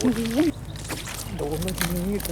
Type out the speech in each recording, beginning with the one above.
โดนแล้วทีนี้โ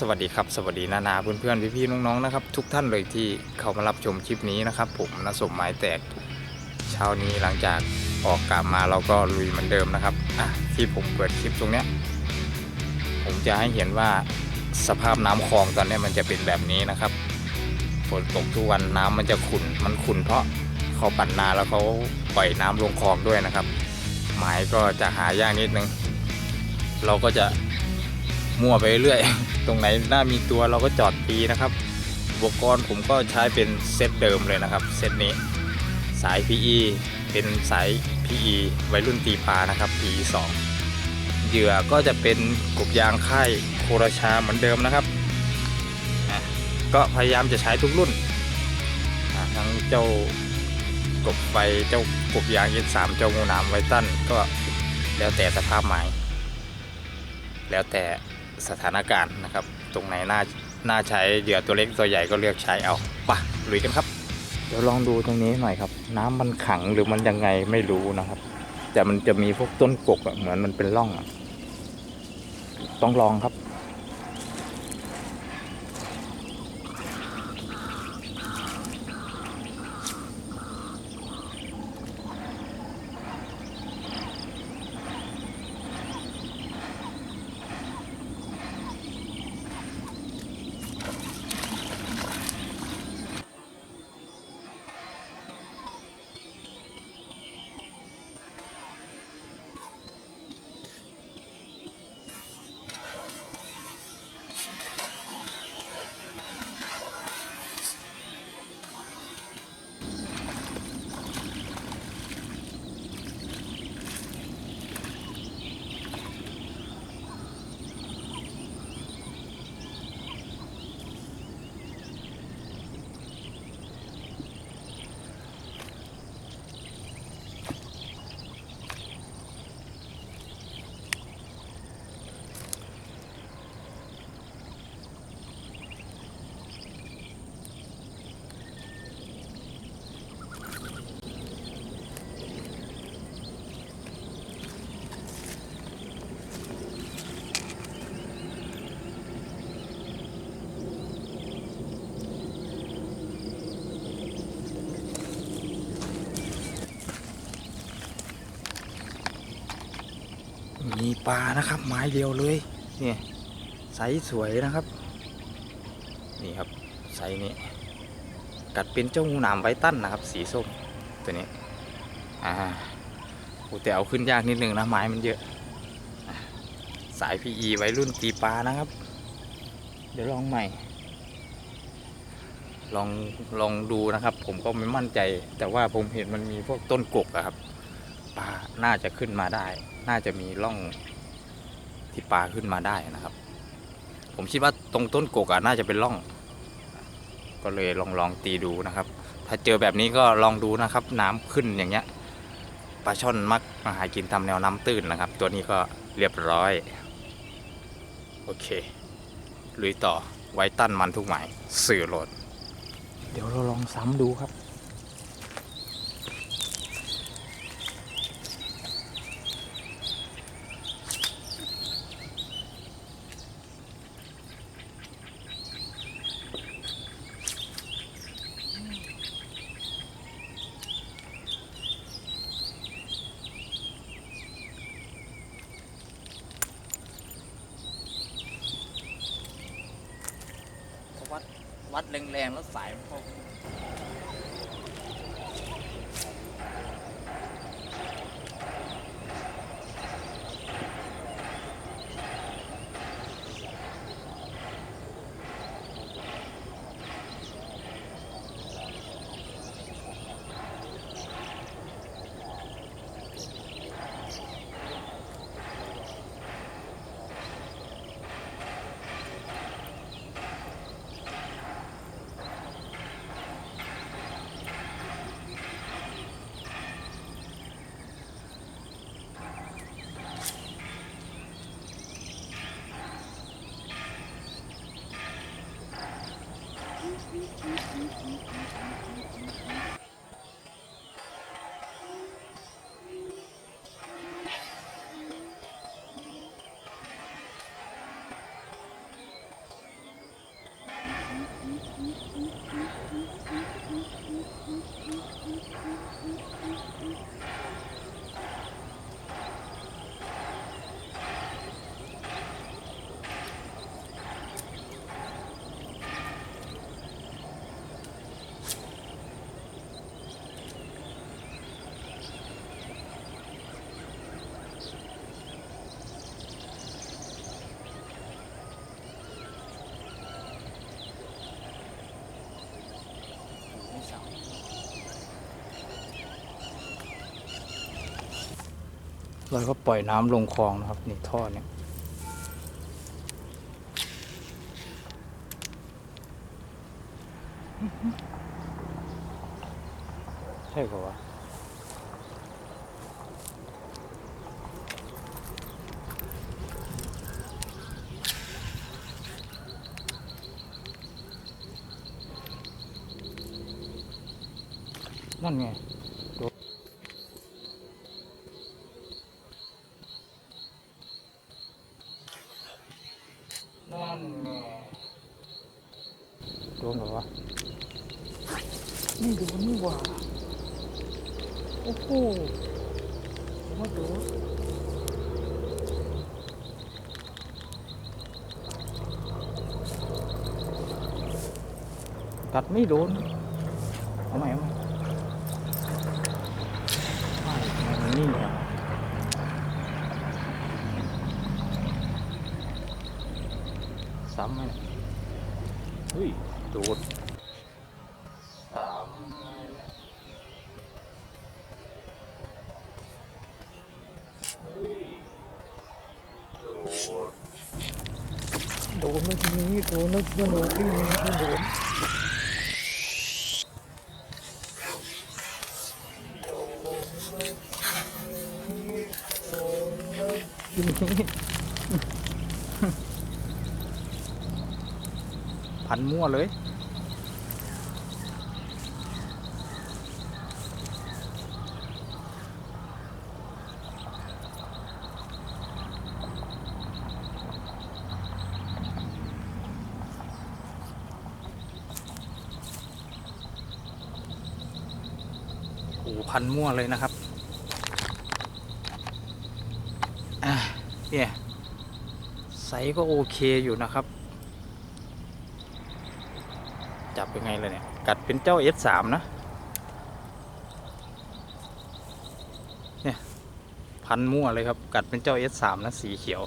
สวัสดีครับสวัสดีนานาเพื่อนๆพี่ๆน้องๆนะครับ ทุกท่านเลยที่เข้ามารับชมคลิปนี้นะครับ ผมนสมหมายแตกเช้านี้หลังจากออกกลับมาเราก็ลุยเหมือนเดิมนะครับอะที่ผมเปิดคลิปตรงเนี้ยผมจะให้เห็นว่าสภาพน้ำคลองตอนนี้มันจะเป็นแบบนี้นะครับฝนตกทุกวันน้ำมันจะขุ่นมันขุ่นเพราะเขาปั่นนาแล้วเขาปล่อยน้ำลงคลองด้วยนะครับ หมายก็จะหายากนิดนึง เราก็จะ มั่วไปเรื่อย ตรงไหนน่ามีตัวเราก็จอดตีนะครับ อุปกรณ์ผมก็ใช้เป็นเซตเดิมเลยนะครับเซตนี้ สาย PE เป็นสาย PE วัยรุ่นตีปลานะครับ PE 2เหยื่อก็จะเป็นกบยางค่ายโคราชาเหมือนเดิมนะครับ ก็พยายามจะใช้ทุกรุ่น ทั้งเจ้ากบไฟเจ้ากบยางเย็นสามเจ้างูหนามไวตันก็แล้วแต่สภาพไม้แล้วแต่ สถานการณ์นะครับ ตรงไหนน่าน่าใช้เหยื่อตัวเล็กตัวใหญ่ก็เลือกใช้เอาปะลุยกันครับ เดี๋ยวลองดูตรงนี้หน่อยครับ น้ำมันขังหรือมันยังไงไม่รู้นะครับ แต่มันจะมีพวกต้นกกเหมือนมันเป็นร่องต้องลองครับ มี ปลานะครับ ไม้เดียวเลยนี่ไซส์สวยนะครับ นี่ครับไซส์นี้กัดเป็นเจ้างูหนามไวตั้นนะครับ สีส้มตัวนี้อ่าโอ้แต่เอาขึ้นยากนิดนึงนะไม้มันเยอะ สาย PE ไว้รุ่นตีปลานะครับ เดี๋ยวลองใหม่ ลองลองดูนะครับ ผมก็ไม่มั่นใจ แต่ว่าผมเห็นมันมีพวกต้นกกอะครับปลาน่าจะขึ้นมาได้ น่าจะมีร่อง ที่ปลาขึ้นมาได้นะครับ ผมคิดว่าตรงต้นกกอะน่าจะเป็นร่อง ก็เลยลองลองตีดูนะครับ ถ้าเจอแบบนี้ก็ลองดูนะครับ น้ำขึ้นอย่างเงี้ยปลาช่อนมักมาหากินตามแนวน้ำตื้นนะครับ ตัวนี้ก็เรียบร้อย โอเคลุยต่อไว้ตั้นมันทุกหมายสื่อโหลด เดี๋ยวเราลองซ้ำดูครับ แรงๆแล้วสาย มั เข้าเราก็ปล่อยน้ำลงคลองนะครับนี่ท่อเนี่ยใช่ป่าวะนั่นไง นั่นไงโดนเหรอวะนี่โดนนี่หว่า โอ้โหผมว่า โดนแล้วทีนี้โดนแล้วโดนที่นี่โดนพันมั่วเลย โอ้พันมั่วเลยนะครับอะเนี่ยไซส์ก็โอเคอยู่นะครับ จับยังไงเลยเนี่ย กัดเป็นเจ้า S3 นะ เนี่ย พันมั่วเลยครับ กัดเป็นเจ้า S3 นะสีเขียว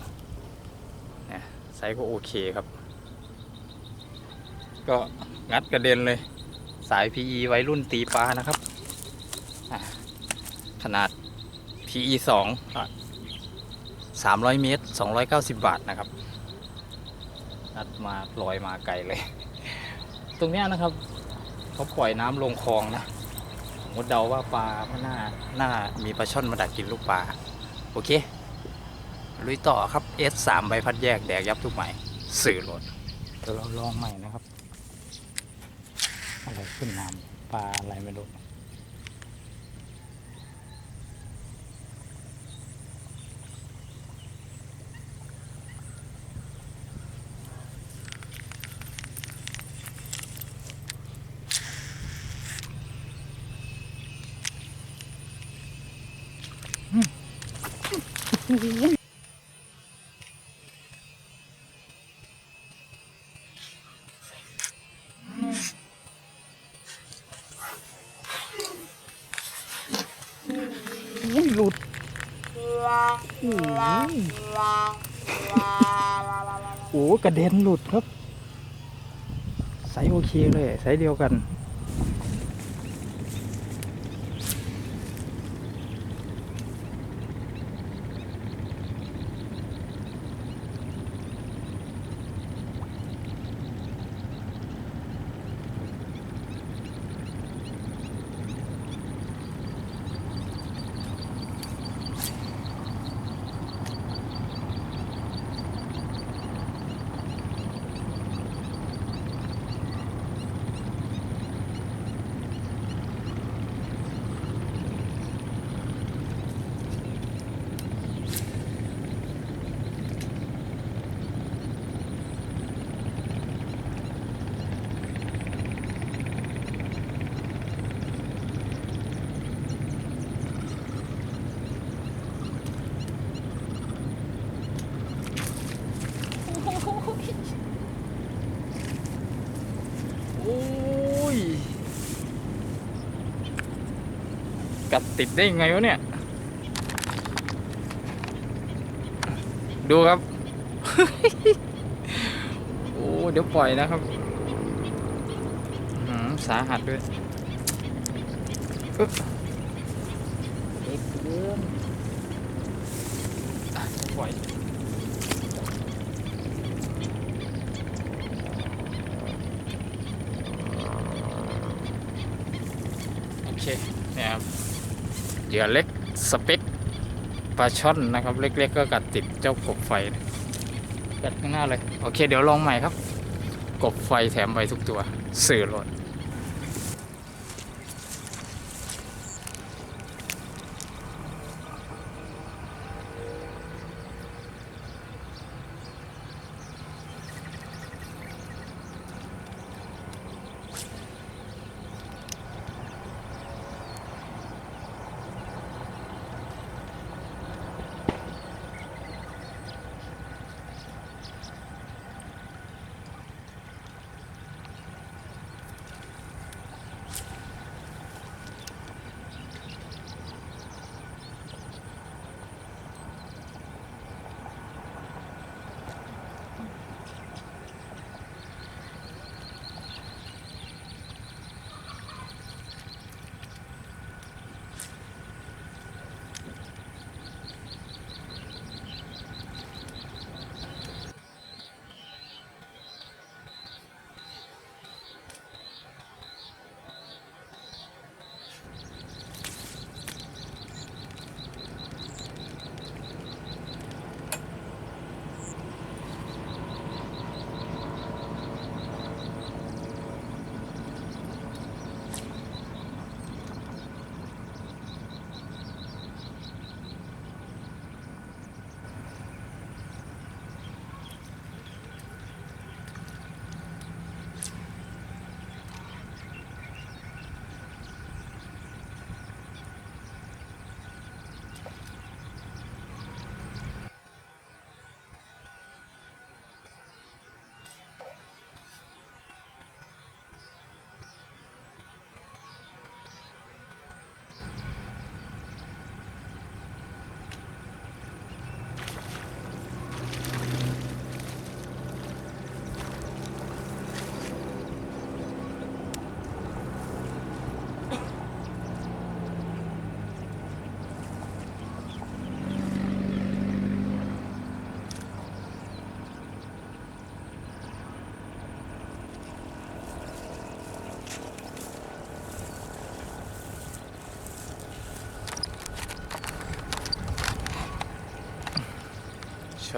เนี่ยไซส์ก็โอเคครับ ก็งัดกระเด็นเลยสาย PE ไว้รุ่นตีปลานะครับ ขนาด PE 2อะ300 เมตร 290 บาทนะครับ นัดมาลอยมาไกลเลย ตรงเนี้ยนะครับเขาปล่อยน้ำลงคลองนะผมก็เดาว่าปลามันน่าน่ามีปลาช่อนมาดักกินลูกปลา โอเค ลุยต่อครับ S3 ใบพัดแยกแดกยับทุกใหม่ สื่อรถเดี๋ยวเราลองใหม่นะครับ อะไรขึ้นน้ำปลาอะไรไม่รู้ หลุดโอ้โหกระเด็นหลุดครับไซส์โอเคเลยไซส์เดียวกัน โอ้ย กัดติดได้ยังไงวะเนี่ย ดูครับ โอ้เดี๋ยวปล่อยนะครับอื้อหือสาหัสด้วยอึ๊บเล็กเกินอะปล่อย โอเคเนี่ยครับ เหยื่อเล็กสเปคปลาช่อนนะครับ เล็ก ๆ ก็กัดติดเจ้ากบไฟกัดข้างหน้าเลย โอเค เดี๋ยวลองใหม่ครับ กบไฟแถมไปทุกตัว สื่อรถ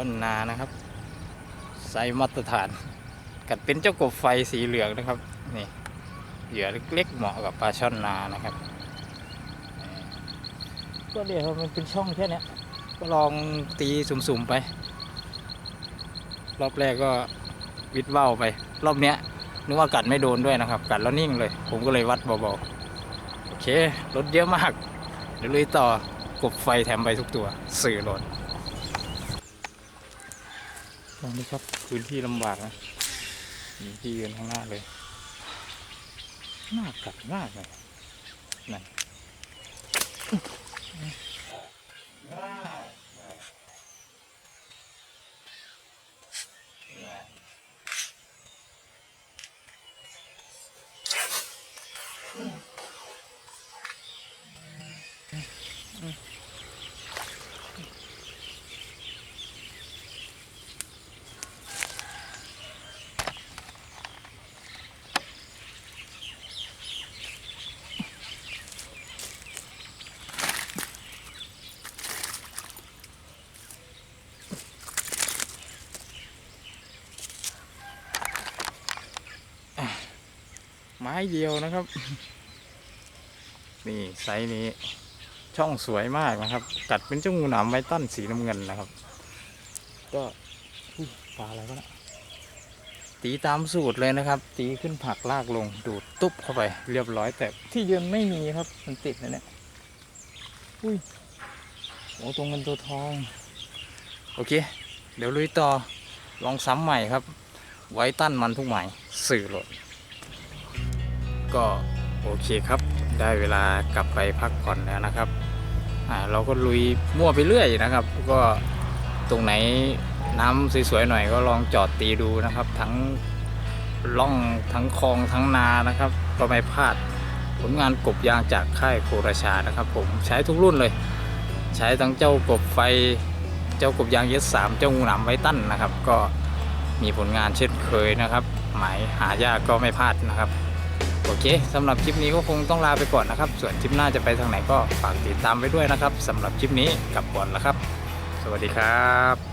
อนนานะครับไซส์มาตรฐาน กัดเป็นเจ้ากบไฟสีเหลืองนะครับนี่เหยื่อเล็กๆเหมาะกับปลาช่อนนานะครับก็เดี๋ยวมันเป็นช่องแค่เนี้ยก็ลองตีสุ่มๆไป รอบแรกก็วิดเว้าไป รอบเนี้ยนึกว่ากัดไม่โดนด้วยนะครับ กัดแล้วนิ่งเลย ผมก็เลยวัดเบาๆโอเครถเยอะมาก เดี๋ยวลุยต่อกบไฟแถมไปทุกตัว สื่อรถ ตรงนี้ครับพื้นที่ลำบากนะมีที่ยืนข้างหน้าเลยหน้ากัดมากเลยนั่น ม้เดียวนะครับ นี่ไซส์นี้ช่องสวยมากนะครับ กัดเป็นเจ้างูหนามไวตันสีน้ำเงินนะครับ ก็อุ๊ยปลาอะไรวะเนะตีตามสูตรเลยนะครับ ตีขึ้นผักลากลงดูดตุ๊บเข้าไป เรียบร้อยแต่ที่ยืนไม่มีครับมันติดนะเนี่ยอุ้ยโอ้ตรงเงินตัวทอง โอเค เดี๋ยวลุยต่อลองซ้ำใหม่ครับ ไว้ตั้นมันทุกใหม่สื่อโหลด ก็โอเคครับ ได้เวลากลับไปพักผ่อนแล้วนะครับอ่าเราก็ลุยมั่วไปเรื่อยนะครับ ก็ตรงไหนน้ำสวยๆหน่อยก็ลองจอดตีดูนะครับ ทั้งล่องทั้งคลองทั้งนานะครับ ก็ไม่พลาดผลงานกบยางจากค่ายโคราชานะครับ ผมใช้ทุกรุ่นเลย ใช้ทั้งเจ้ากบไฟเจ้ากบยางเยสสามเจ้างูหนามไวตั้นนะครับ ก็มีผลงานเช่นเคยนะครับ หมายหายากก็ไม่พลาดนะครับ โอเคสำหรับคลิปนี้ก็คงต้องลาไปก่อนนะครับ ส่วนคลิปหน้าจะไปทางไหนก็ฝากติดตามไว้ด้วยนะครับสำหรับคลิปนี้กลับก่อนแล้วครับ สวัสดีครับ